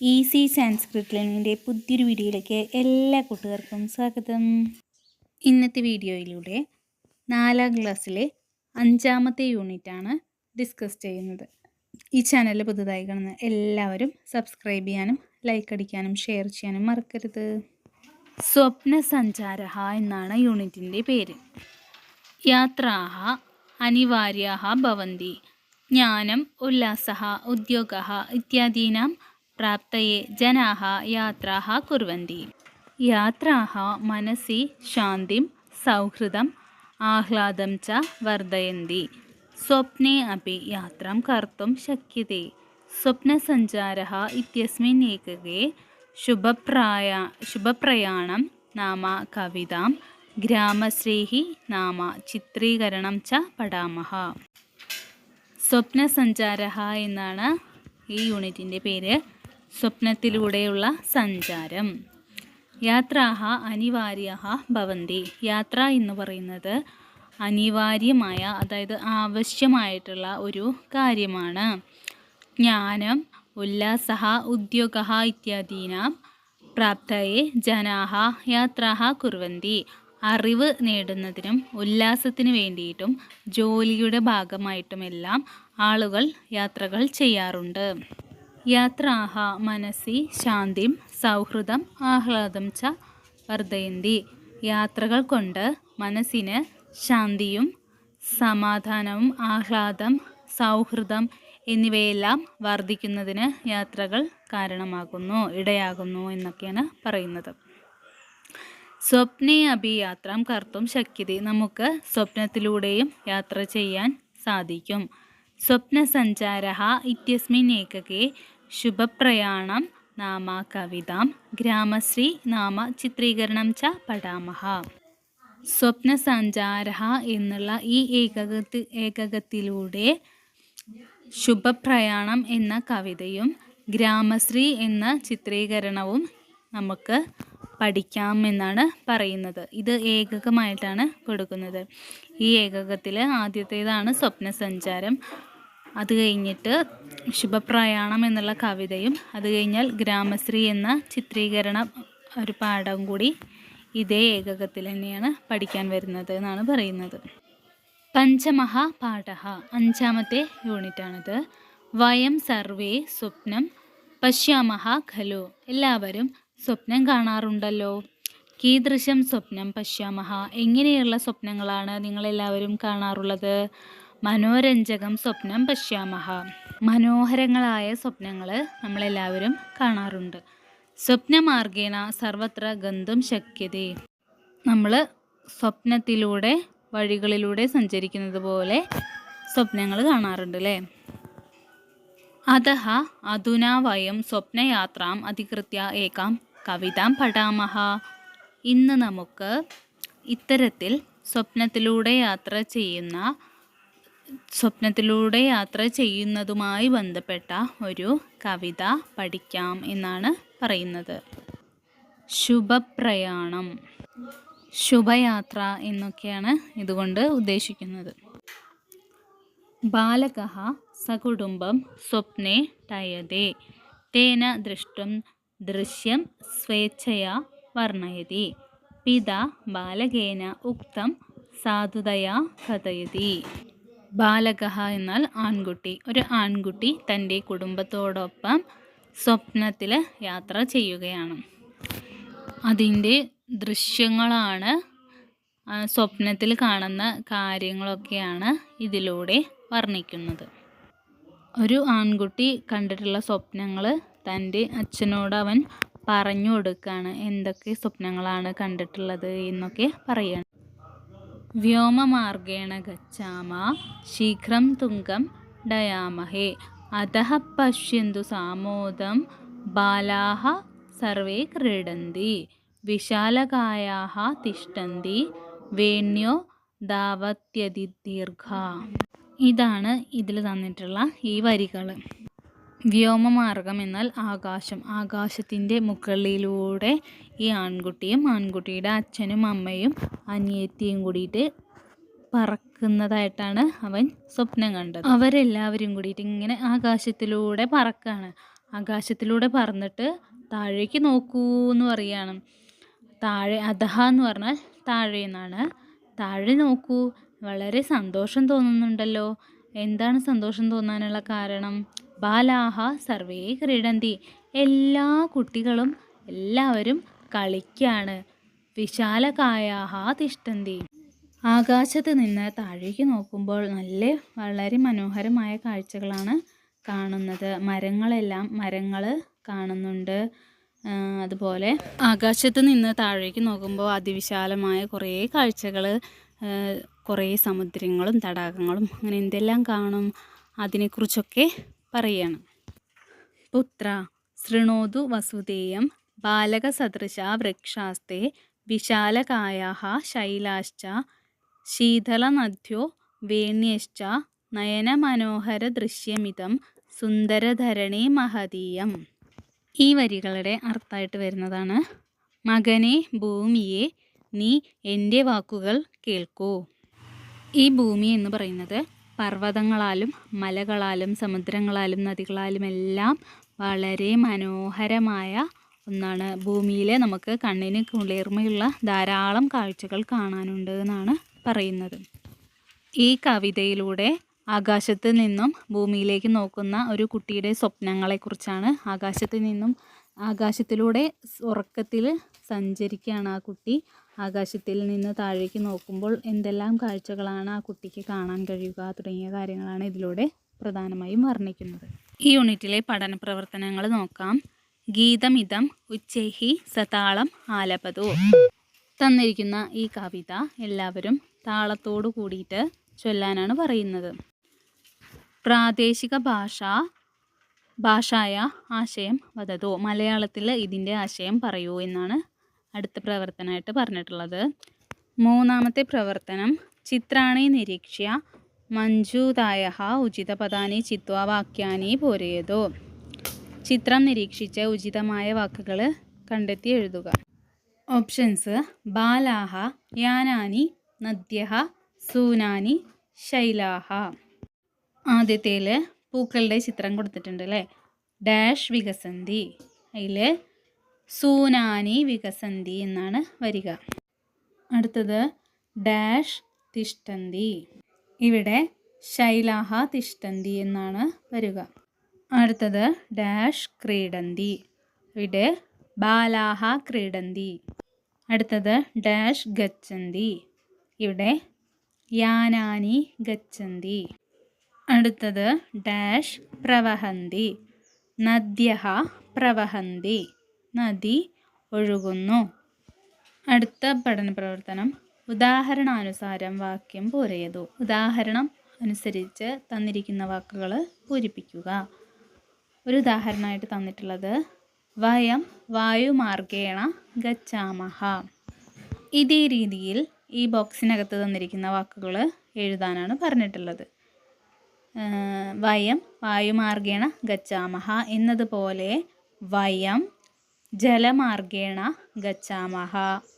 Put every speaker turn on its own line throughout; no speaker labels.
Easy Sanskrit ലേണിങ്ങിന്റെ പുതിയൊരു വീഡിയോയിലേക്ക് എല്ലാ കൂട്ടുകാർക്കും സ്വാഗതം. ഇന്നത്തെ വീഡിയോയിലൂടെ നാലാം ക്ലാസ്സിലെ അഞ്ചാമത്തെ യൂണിറ്റാണ് ഡിസ്കസ് ചെയ്യുന്നത്. ഈ ചാനൽ പുതുതായി കാണുന്ന എല്ലാവരും സബ്സ്ക്രൈബ് ചെയ്യാനും ലൈക്ക് അടിക്കാനും ഷെയർ ചെയ്യാനും മറക്കരുത്. സ്വപ്ന സഞ്ചാര എന്നാണ് യൂണിറ്റിന്റെ പേര്. യാത്രാഹ അനിവാര്യാഹ ഭവന്തി ജ്ഞാനം ഉല്ലാസ ഉദ്യോഗ ഇത്യാദീനാं प्राप्तये जनाः यात्राः कुर्वन्ति यात्राः मनसि शान्तिं सौहृदम् आह्लादं च वर्धयन्ति स्वप्ने अपि यात्रां कर्तुं शक्यते स्वप्नसञ्चारः इत्यस्मिन् एकके शुभप्राय शुभप्रयाणं नाम कवितां ग्रामश्रीः नाम ചിത്രീകരണം ച പഠാമഹ സ്വപ്നസഞ്ചാര എന്നാണ് ഈ യൂണിറ്റിന്റെ പേര് സ്വപ്നത്തിലൂടെയുള്ള സഞ്ചാരം. യാത്രാഹ അനിവാര്യ ഭവന്തി. യാത്ര എന്ന് പറയുന്നത് അനിവാര്യമായ അതായത് ആവശ്യമായിട്ടുള്ള ഒരു കാര്യമാണ്. ജ്ഞാനം ഉല്ലാസ ഉദ്യോഗ ഇത്യാദീനാം പ്രാപ്തയെ ജനാഹ യാത്രാഹ കുറുവന്തി അറിവ് നേടുന്നതിനും ഉല്ലാസത്തിന് വേണ്ടിയിട്ടും ജോലിയുടെ ഭാഗമായിട്ടുമെല്ലാം ആളുകൾ യാത്രകൾ ചെയ്യാറുണ്ട്. യാത്രാഹ മനസ്സി ശാന്തിം സൗഹൃദം ആഹ്ലാദം ച വർദ്ധയന്തി യാത്രകൾ കൊണ്ട് മനസ്സിന് ശാന്തിയും സമാധാനവും ആഹ്ലാദം സൗഹൃദം എന്നിവയെല്ലാം വർദ്ധിക്കുന്നതിന് യാത്രകൾ കാരണമാകുന്നു ഇടയാകുന്നു എന്നൊക്കെയാണ് പറയുന്നത്. സ്വപ്നെ അഭി യാത്രാം കർത്തും ശക്തി നമുക്ക് സ്വപ്നത്തിലൂടെയും യാത്ര ചെയ്യാൻ സാധിക്കും. സ്വപ്നസഞ്ചാര ഇത്യസ്മിനേകകേ ശുഭപ്രയാണം നാമ കവിതാം. ഗ്രാമശ്രീ നാമ ചിത്രീകരണം ച പഠാമഹ. സ്വപ്നസഞ്ചാര എന്നുള്ള ഈ ഏകകത്ത് ഏകകത്തിലൂടെ ശുഭപ്രയാണം എന്ന കവിതയും ഗ്രാമശ്രീ എന്ന ചിത്രീകരണവും നമുക്ക് പഠിക്കാമെന്നാണ് പറയുന്നത്. ഇത് ഏകകമായിട്ടാണ് കൊടുക്കുന്നത്. ഈ ഏകകത്തിൽ ആദ്യത്തേതാണ് സ്വപ്നസഞ്ചാരം. അത് കഴിഞ്ഞിട്ട് ശുഭപ്രയാണം എന്നുള്ള കവിതയും അത് കഴിഞ്ഞാൽ ഗ്രാമശ്രീ എന്ന ചിത്രീകരണം ഒരു പാഠം കൂടി ഇതേ ഏകകത്തിൽ തന്നെയാണ് പഠിക്കാൻ വരുന്നത് എന്നാണ് പറയുന്നത്. പഞ്ചമഹ പാഠ. അഞ്ചാമത്തെ യൂണിറ്റാണിത്. വയം സർവേ സ്വപ്നം പശ്യാമഹ ഖലു. എല്ലാവരും സ്വപ്നം കാണാറുണ്ടല്ലോ? കീദൃശം സ്വപ്നം പശ്യാമഹ. എങ്ങനെയുള്ള സ്വപ്നങ്ങളാണ് നിങ്ങളെല്ലാവരും കാണാറുള്ളത്? മനോരഞ്ജകം സ്വപ്നം പശ്യാമഹ. മനോഹരങ്ങളായ സ്വപ്നങ്ങൾ നമ്മളെല്ലാവരും കാണാറുണ്ട്. സ്വപ്നമാർഗേന സർവത്ര ഗന്ധം ശക്യതേ. നമ്മൾ സ്വപ്നത്തിലൂടെ വഴികളിലൂടെ സഞ്ചരിക്കുന്നത് പോലെ സ്വപ്നങ്ങൾ കാണാറുണ്ട് അല്ലേ അതഹ അധുനാ വയം സ്വപ്നയാത്രാം അധികൃത്യ ഏകാം കവിതാം പഠാമഹ. ഇന്ന് നമുക്ക് ഇത്തരത്തിൽ സ്വപ്നത്തിലൂടെ യാത്ര ചെയ്യുന്ന സ്വപ്നത്തിലൂടെ യാത്ര ചെയ്യുന്നതുമായി ബന്ധപ്പെട്ട ഒരു കവിത പഠിക്കാം എന്നാണ് പറയുന്നത്. ശുഭപ്രയാണം. ശുഭയാത്ര എന്നൊക്കെയാണ് ഇതുകൊണ്ട് ഉദ്ദേശിക്കുന്നത്. ബാലക സകുടുംബം സ്വപ്നെ ടയതേ. തേന ദൃഷ്ടം ദൃശ്യം സ്വേച്ഛയാ വർണയതി. പിത ബാലകേന ഉക്തം സാധുതയാ കഥയതി. ബാലക എന്നാൽ ആൺകുട്ടി. ഒരു ആൺകുട്ടി തന്റെ കുടുംബത്തോടൊപ്പം സ്വപ്നത്തിൽ യാത്ര ചെയ്യുകയാണ്. അതിന്റെ ദൃശ്യങ്ങളാണ് സ്വപ്നത്തിൽ കാണുന്ന കാര്യങ്ങളൊക്കെയാണ് ഇതിലൂടെ വർണിക്കുന്നത്. ഒരു ആൺകുട്ടി കണ്ടിട്ടുള്ള സ്വപ്നങ്ങൾ തന്റെ അച്ഛനോട് അവൻ പറഞ്ഞു കൊടുക്കുകയാണ്. എന്തൊക്കെ സ്വപ്നങ്ങളാണ് കണ്ടിട്ടുള്ളത് എന്നൊക്കെ പറയണം. വ്യോമമാർഗേണ ഗച്ഛാമ ശീഘ്രം തുങ്കം ഡയാമഹേ. അധഃ പശ്യന്തു സാമോദം ബാലാഹ സർവേ ക്രീഡന്തി. വിശാലകായാഹ തിഷ്ടന്തി വേണ്യോ ദാവത്യതിദീർഘ. ഇതാണ് ഇതിൽ തന്നിട്ടുള്ള ഈ വരികൾ വ്യോമമാർഗം എന്നാൽ ആകാശം. ആകാശത്തിന്റെ മുകളിലൂടെ ഈ ആൺകുട്ടിയും ആൺകുട്ടിയുടെ അച്ഛനും അമ്മയും അനിയത്തിയും കൂടിയിട്ട് പറക്കുന്നതായിട്ടാണ് അവൻ സ്വപ്നം കണ്ടത്. അവരെല്ലാവരും കൂടിയിട്ട് ഇങ്ങനെ ആകാശത്തിലൂടെ പറക്കാണ്. ആകാശത്തിലൂടെ പറന്നിട്ട് താഴേക്ക് നോക്കൂ എന്ന് പറയാണ്. താഴെ അധഹ എന്ന് പറഞ്ഞാൽ താഴെ എന്നാണ് താഴെ നോക്കൂ വളരെ സന്തോഷം തോന്നുന്നുണ്ടല്ലോ. എന്താണ് സന്തോഷം തോന്നാനുള്ള കാരണം? ബാലാഹ സർവേ ക്രീഡന്തി. എല്ലാ കുട്ടികളും എല്ലാവരും കളിക്കാണ്. വിശാലകായാഹ തിഷ്ടന്തി ആകാശത്ത് നിന്ന് താഴേക്ക് നോക്കുമ്പോൾ നല്ല വളരെ മനോഹരമായ കാഴ്ചകളാണ് കാണുന്നത്. മരങ്ങളെല്ലാം മരങ്ങൾ കാണുന്നുണ്ട്. അതുപോലെ ആകാശത്ത് നിന്ന് താഴേക്ക് നോക്കുമ്പോൾ അതിവിശാലമായ കുറേ കാഴ്ചകൾ കുറേ സമുദ്രങ്ങളും തടാകങ്ങളും അങ്ങനെ എന്തെല്ലാം കാണും അതിനെക്കുറിച്ചൊക്കെ പറയാണ്. പുത്ര ശൃണോതു വസുദേയം ബാലകസദൃശ വൃക്ഷാസ്തേ വിശാലകായാ ശൈലാശ്ച ശീതളനദ്യോ വേണ്യശ്ച നയനമനോഹരദൃശ്യമിതം സുന്ദരധരണി മഹതീയം. ഈ വരികളുടെ അർത്ഥമായിട്ട് വരുന്നതാണ്. മകനെ ഭൂമിയെ നീ എന്റെ വാക്കുകൾ കേൾക്കൂ. ഈ ഭൂമി എന്ന് പറയുന്നത് പർവതങ്ങളാലും മലകളാലും സമുദ്രങ്ങളാലും നദികളാലും എല്ലാം വളരെ മനോഹരമായ ഒന്നാണ് ഭൂമിയിലെ നമുക്ക് കണ്ണിന് കുളിർമയുള്ള ധാരാളം കാഴ്ചകൾ കാണാനുണ്ട് എന്നാണ് പറയുന്നത്. ഈ കവിതയിലൂടെ ആകാശത്ത് നിന്നും ഭൂമിയിലേക്ക് നോക്കുന്ന ഒരു കുട്ടിയുടെ സ്വപ്നങ്ങളെക്കുറിച്ചാണ് ആകാശത്ത് നിന്നും ആകാശത്തിലൂടെ ഉറക്കത്തിൽ സഞ്ചരിക്കുകയാണ് ആ കുട്ടി. ആകാശത്തിൽ നിന്ന് താഴേക്ക് നോക്കുമ്പോൾ എന്തെല്ലാം കാഴ്ചകളാണ് ആ കുട്ടിക്ക് കാണാൻ കഴിയുക തുടങ്ങിയ കാര്യങ്ങളാണ് ഇതിലൂടെ പ്രധാനമായും വർണിക്കുന്നത്. ഈ യൂണിറ്റിലെ പഠന പ്രവർത്തനങ്ങൾ നോക്കാം. ഗീതമിതം ഉച്ചൈഹി സതാളം ആലപതു. തന്നിരിക്കുന്ന ഈ കവിത എല്ലാവരും താളത്തോടു കൂടിയിട്ട് ചൊല്ലാനാണ് പറയുന്നത്. പ്രാദേശിക ഭാഷ ഭാഷായ ആശയം വതതോ. മലയാളത്തിൽ ഇതിന്റെ ആശയം പറയൂ എന്നാണ് അടുത്ത പ്രവർത്തനമായിട്ട് പറഞ്ഞിട്ടുള്ളത്. മൂന്നാമത്തെ പ്രവർത്തനം ചിത്രാണി നിരീക്ഷ്യ മഞ്ജുതായ ഉചിതപദാനി ചിത്വാവാക്യാനി പോരയതോ ചിത്രം നിരീക്ഷിച്ച് ഉചിതമായ വാക്കുകൾ കണ്ടെത്തി എഴുതുക. ഓപ്ഷൻസ് ബാലാഹ യാനാനി നദ്യഹ സൂനാനി ശൈലാഹ. ആദ്യത്തേൽ പൂക്കളുടെ ചിത്രം കൊടുത്തിട്ടുണ്ട് അല്ലേ? ഡാഷ് വികസന്തി. അതിൽ സൂനാനി വികസന്തി എന്നാണ് വരിക. അടുത്തത് ഡാഷ് തിഷ്ടന്തി ഇവിടെ ശൈലാഹ തിഷ്ടന്തി എന്നാണ് വരിക. അടുത്തത് ഡാഷ് ക്രീഡന്തി. ഇവിടെ ബാലാഹ ക്രീഡന്തി. അടുത്തത് ഡാഷ് ഗച്ഛന്തി. ഇവിടെ യാനാനി ഗച്ഛന്തി. അടുത്തത് ഡാഷ് പ്രവഹന്തി. നദ്യ പ്രവഹന്തി. നദി ഒഴുകുന്നു. അടുത്ത പഠന പ്രവർത്തനം. ഉദാഹരണാനുസാരം വാക്യം പൂരയതു ഉദാഹരണം അനുസരിച്ച് തന്നിരിക്കുന്ന വാക്കുകൾ പൂരിപ്പിക്കുക. ഒരു ഉദാഹരണമായിട്ട് തന്നിട്ടുള്ളത് വയം വായുമാർഗേണ ഗച്ഛാമഹ. ഇതേ രീതിയിൽ ഈ ബോക്സിനകത്ത് തന്നിരിക്കുന്ന വാക്കുകൾ എഴുതാനാണ് പറഞ്ഞിട്ടുള്ളത്. വയം വായുമാർഗേണ ഗച്ഛാമഹ എന്നതുപോലെ വയം ജലമാർഗേണ ഗച്ഛാമഹ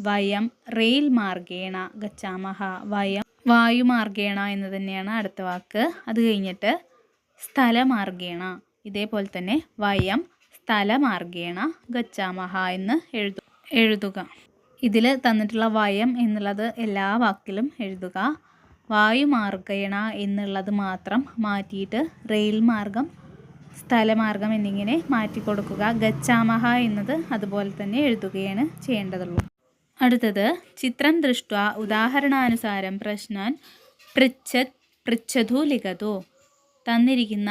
വയം റെയിൽ മാർഗേണ ഗച്ഛാമഹ വയം വായുമാർഗേണ എന്ന് തന്നെയാണ് അടുത്ത വാക്ക്. അത് കഴിഞ്ഞിട്ട് സ്ഥലമാർഗേണ. ഇതേപോലെ തന്നെ വയം സ്ഥലമാർഗേണ ഗച്ഛാമഹ എന്ന് എഴുതു എഴുതുക. ഇതിൽ തന്നിട്ടുള്ള വയം എന്നുള്ളത് എല്ലാ വാക്കിലും എഴുതുക. വായുമാർഗേണ എന്നുള്ളത് മാത്രം മാറ്റിയിട്ട് റെയിൽ മാർഗം സ്ഥലമാർഗം എന്നിങ്ങനെ മാറ്റി കൊടുക്കുക. ഗച്ഛാമഹ എന്നത് അതുപോലെ തന്നെ എഴുതുകയാണ് ചെയ്യേണ്ടതുള്ളൂ. അടുത്തത് ചിത്രം ദൃഷ്ട ഉദാഹരണാനുസാരം പ്രശ്നാൻ പൃച്ഛത് പൃച്ഛതു ലിഖതു. തന്നിരിക്കുന്ന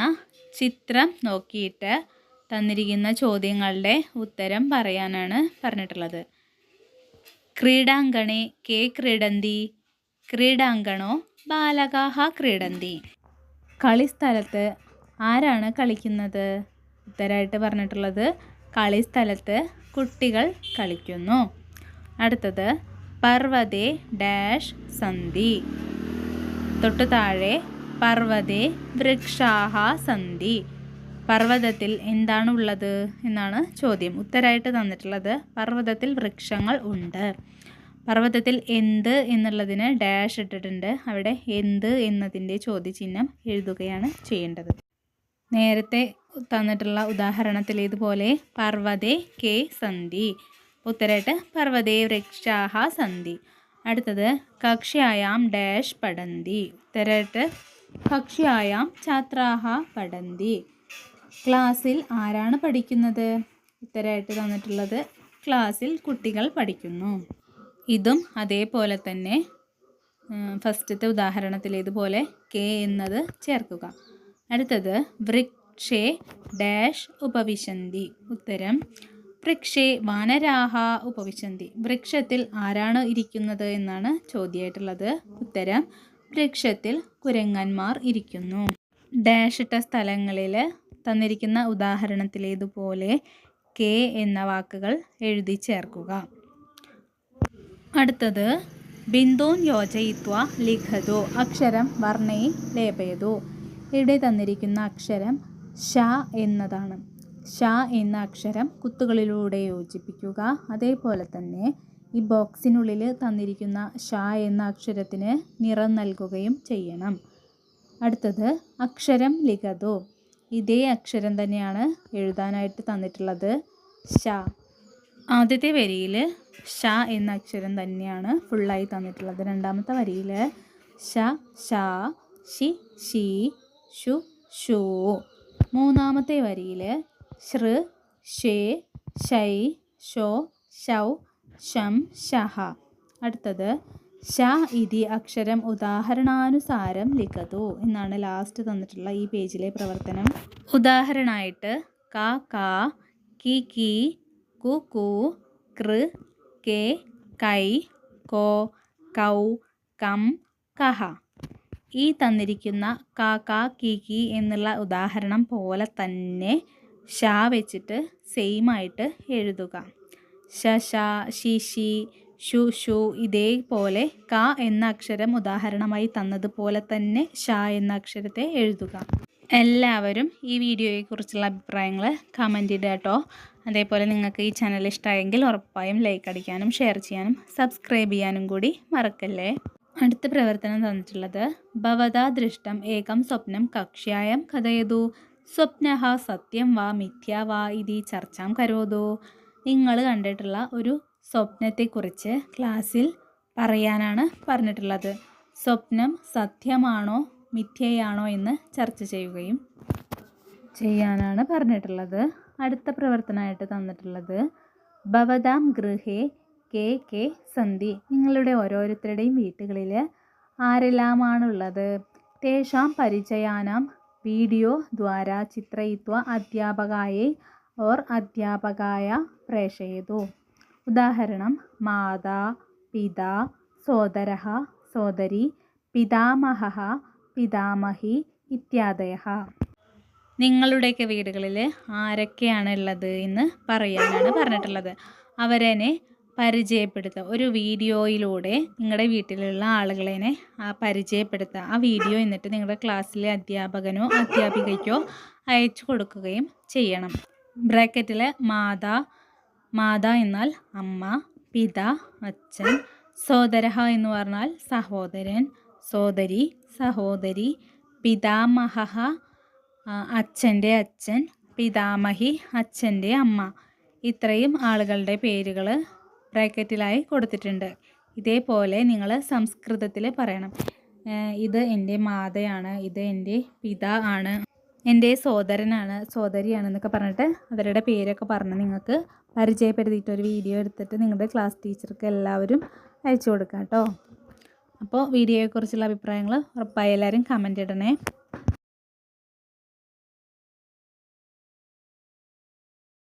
ചിത്രം നോക്കിയിട്ട് തന്നിരിക്കുന്ന ചോദ്യങ്ങളുടെ ഉത്തരം പറയാനാണ് പറഞ്ഞിട്ടുള്ളത്. ക്രീഡാങ്കണേ കെ ക്രീഡന്തി? ക്രീഡാങ്കണോ ബാലകാഹ ക്രീഡന്തി? കളിസ്ഥലത്ത് ആരാണ് കളിക്കുന്നത്? ഉത്തരമായിട്ട് പറഞ്ഞിട്ടുള്ളത് കളിസ്ഥലത്ത് കുട്ടികൾ കളിക്കുന്നു. അടുത്തത് പർവതേ ഡാഷ് സന്ധി. തൊട്ടു താഴെ പർവതേ വൃക്ഷാഹ സന്ധി. പർവതത്തിൽ എന്താണ് ഉള്ളത് എന്നാണ് ചോദ്യം. ഉത്തരമായിട്ട് തന്നിട്ടുള്ളത് പർവതത്തിൽ വൃക്ഷങ്ങൾ ഉണ്ട്. പർവതത്തിൽ എന്ത് എന്നുള്ളതിന് ഡാഷ് ഇട്ടിട്ടുണ്ട്. അവിടെ എന്ത് എന്നതിന്റെ ചോദ്യചിഹ്നം എഴുതുകയാണ് ചെയ്യേണ്ടത്. നേരത്തെ തന്നിട്ടുള്ള ഉദാഹരണത്തിൽ ഇതുപോലെ പർവതേ കെ സന്ധി. ഉത്തരമായിട്ട് പർവതേ വൃക്ഷാഹ സന്ധി. അടുത്തത് കക്ഷ്യായാം ഡാഷ് പടന്തി. ഉത്തരമായിട്ട് കക്ഷ്യായാം ഛാത്രാഹ പഠന്തി ക്ലാസ്സിൽ ആരാണ് പഠിക്കുന്നത്? ഉത്തരമായിട്ട് തന്നിട്ടുള്ളത് ക്ലാസ്സിൽ കുട്ടികൾ പഠിക്കുന്നു. ഇതും അതേപോലെ തന്നെ ഫസ്റ്റത്തെ ഉദാഹരണത്തിൽ ഇതുപോലെ കെ എന്നത് ചേർക്കുക. അടുത്തത് വൃക്ഷേ ഡാഷ് ഉപവിശന്തി. ഉത്തരം വൃക്ഷേ വാനരാഹ ഉപവിശന്തി. വൃക്ഷത്തിൽ ആരാണ് ഇരിക്കുന്നത് എന്നാണ് ചോദ്യമായിട്ടുള്ളത്. ഉത്തരം വൃക്ഷത്തിൽ കുരങ്ങന്മാർ ഇരിക്കുന്നു. ഡാഷ് സ്ഥലങ്ങളിൽ തന്നിരിക്കുന്ന ഉദാഹരണത്തിലേതുപോലെ കെ എന്ന വാക്കുകൾ എഴുതി ചേർക്കുക. അടുത്തത് ബിന്ദൂൻ യോജയിത്വ ലിഖതു അക്ഷരം വർണയിൽ ലേപയതു. ഇവിടെ തന്നിരിക്കുന്ന അക്ഷരം ഷ എന്നതാണ്. ഷ എന്ന അക്ഷരം കുത്തുകളിലൂടെ യോജിപ്പിക്കുക. അതേപോലെ തന്നെ ഈ ബോക്സിനുള്ളിൽ തന്നിരിക്കുന്ന ഷ എന്ന അക്ഷരത്തിന് നിറം നൽകുകയും ചെയ്യണം. അടുത്തത് അക്ഷരം ലിഖതു. ഇതേ അക്ഷരം തന്നെയാണ് എഴുതാനായിട്ട് തന്നിട്ടുള്ളത് ഷ ആദ്യത്തെ വരിയിൽ ഷ എന്ന അക്ഷരം തന്നെയാണ് ഫുള്ളായി തന്നിട്ടുള്ളത്. രണ്ടാമത്തെ വരിയിൽ ഷ ഷ ഷി ഷി ഷു ഷു മൂന്നാമത്തെ വരിയിൽ ശൃ ഷേ ഷൈ ഷോ ഷൗ ഷം ഷഹ അടുത്തത് ഷ ഇതി അക്ഷരം ഉദാഹരണാനുസാരം ലിഖതു എന്നാണ് ലാസ്റ്റ് തന്നിട്ടുള്ള ഈ പേജിലെ പ്രവർത്തനം. ഉദാഹരണമായിട്ട് ക ക കി കി കു കു കൃ കെ കൈ കോ കൗ കം കഹ. ഈ തന്നിരിക്കുന്ന ക ക കി കി എന്നുള്ള ഉദാഹരണം പോലെ തന്നെ ഷ വെച്ചിട്ട് സെയിം ആയിട്ട് എഴുതുക. ശ ശ ശി ഷി ഷു ഷു ഇതേപോലെ ക എന്ന അക്ഷരം ഉദാഹരണമായി തന്നതുപോലെ തന്നെ ഷ എന്ന അക്ഷരത്തെ എഴുതുക. എല്ലാവരും ഈ വീഡിയോയെക്കുറിച്ചുള്ള അഭിപ്രായങ്ങൾ കമന്റ് ഇടുക കേട്ടോ. അതേപോലെ നിങ്ങൾക്ക് ഈ ചാനൽ ഇഷ്ടമായെങ്കിൽ ഉറപ്പായും ലൈക്ക് അടിക്കാനും ഷെയർ ചെയ്യാനും സബ്സ്ക്രൈബ് ചെയ്യാനും കൂടി മറക്കല്ലേ? അടുത്ത പ്രവർത്തനം തന്നിട്ടുള്ളത് ഭവതാ ദൃഷ്ടം ഏകം സ്വപ്നം കക്ഷ്യായം കഥയതു. സ്വപ്ന സത്യം വാ മിഥ്യ വാ ഇതി ചർച്ചാം കരോതു. നിങ്ങൾ കണ്ടിട്ടുള്ള ഒരു സ്വപ്നത്തെക്കുറിച്ച് ക്ലാസ്സിൽ പറയാനാണ് പറഞ്ഞിട്ടുള്ളത്. സ്വപ്നം സത്യമാണോ മിഥ്യയാണോ എന്ന് ചർച്ച ചെയ്യുകയും ചെയ്യാനാണ് പറഞ്ഞിട്ടുള്ളത്. അടുത്ത പ്രവർത്തനമായിട്ട് തന്നിട്ടുള്ളത് ഭവതാം ഗൃഹേ കെ കെ സന്ധി. നിങ്ങളുടെ ഓരോരുത്തരുടെയും വീട്ടുകളിൽ ആരെല്ലാമാണുള്ളത്? തേഷാം പരിചയാനാം വീഡിയോ ദ്വാര ചിത്രയിത്വ അധ്യാപകായെ ഓർ അധ്യാപകായ പ്രേഷയതു ഉദാഹരണം മാതാ പിതാ സോദര സോദരി പിതാമഹ പിതാമഹി ഇത്യാദയ നിങ്ങളുടെയൊക്കെ വീടുകളിൽ ആരൊക്കെയാണ് ഉള്ളത് എന്ന് പറയാനാണ് പറഞ്ഞിട്ടുള്ളത്. അവരെന്നെ പരിചയപ്പെടുത്തുക. ഒരു വീഡിയോയിലൂടെ നിങ്ങളുടെ വീട്ടിലുള്ള ആളുകളെ പരിചയപ്പെടുത്തുക. ആ വീഡിയോ എന്നിട്ട് നിങ്ങളുടെ ക്ലാസ്സിലെ അധ്യാപകനോ അധ്യാപികയ്ക്കോ അയച്ചു കൊടുക്കുകയും ചെയ്യണം. ബ്രാക്കറ്റിലെ മാതാ മാതാ എന്നാൽ അമ്മ പിത അച്ഛൻ സോദരഹ എന്ന് പറഞ്ഞാൽ സഹോദരൻ സോദരി സഹോദരി പിതാമഹ അച്ഛന്റെ അച്ഛൻ പിതാമഹി അച്ഛന്റെ അമ്മ. ഇത്രയും ആളുകളുടെ പേരുകൾ ബ്രാക്കറ്റിലായി കൊടുത്തിട്ടുണ്ട്. ഇതേപോലെ നിങ്ങൾ സംസ്കൃതത്തിൽ പറയണം. ഇത് എന്റെ മാതയാണ് ഇത് എന്റെ പിത ആണ്. എന്റെ സോദരനാണ് സോദരിയാണെന്നൊക്കെ പറഞ്ഞിട്ട് അവരുടെ പേരൊക്കെ പറഞ്ഞ് നിങ്ങൾക്ക് പരിചയപ്പെടുത്തിയിട്ട് ഒരു വീഡിയോ എടുത്തിട്ട് നിങ്ങളുടെ ക്ലാസ് ടീച്ചർക്ക് എല്ലാവരും അയച്ചു കൊടുക്കാം കേട്ടോ. അപ്പോൾ വീഡിയോയെക്കുറിച്ചുള്ള അഭിപ്രായങ്ങൾ ഉറപ്പായി എല്ലാവരും കമന്റ് ഇടണേ.